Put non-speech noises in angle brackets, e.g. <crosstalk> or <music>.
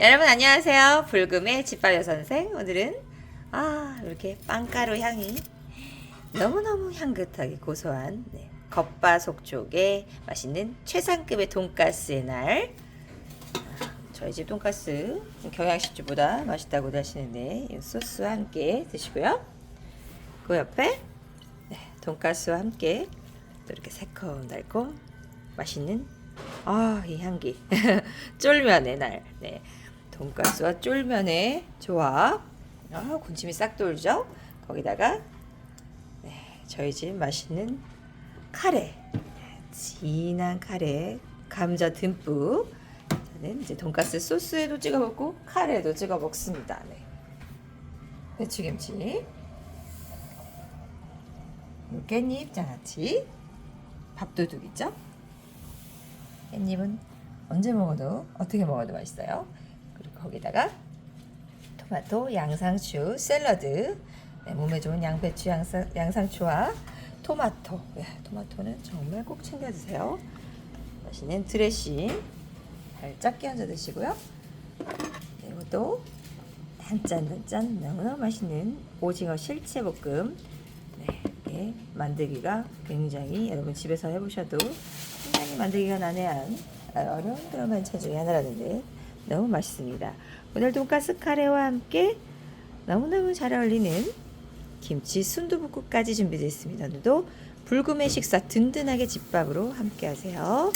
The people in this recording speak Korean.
여러분 안녕하세요. 불금의 집밥 여선생. 오늘은 아 이렇게 빵가루 향이 너무너무 향긋하게 고소한 네, 겉바속 쪽에 맛있는 최상급의 돈가스의 날. 아, 저희 집 돈가스 경양식주보다 맛있다고 하시는데 이 소스와 함께 드시고요. 그 옆에 네, 돈가스와 함께 또 이렇게 새콤달콤 맛있는 아 이 향기 <laughs> 쫄면의 날 네. 돈가스와 쫄면의 조합. 아 군침이 싹 돌죠? 거기다가 네, 저희 집 맛있는 카레. 네, 진한 카레 감자 듬뿍. 저는 이제 돈가스 소스에도 찍어 먹고 카레에도 찍어 먹습니다. 네. 배추김치. 깻잎 장아찌. 밥도둑 있죠? 깻잎은 언제 먹어도 어떻게 먹어도 맛있어요. 거기다가 토마토, 양상추, 샐러드, 네, 몸에 좋은 양배추, 양상, 양상추와 토마토. 네, 토마토는 정말 꼭 챙겨 드세요. 맛있는 드레싱 살짝 끼얹어 드시고요. 네, 이것도 단짠단짠 너무너무 맛있는 오징어 실체 볶음. 네, 이게 만들기가 굉장히 여러분 집에서 해보셔도 굉장히 만들기가 난해한 어려운 그런 반찬 중에 하나라는데 너무 맛있습니다. 오늘 돈가스 카레와 함께 너무너무 잘 어울리는 김치 순두부국까지 준비되어 있습니다. 오늘도 불금의 식사 든든하게 집밥으로 함께 하세요.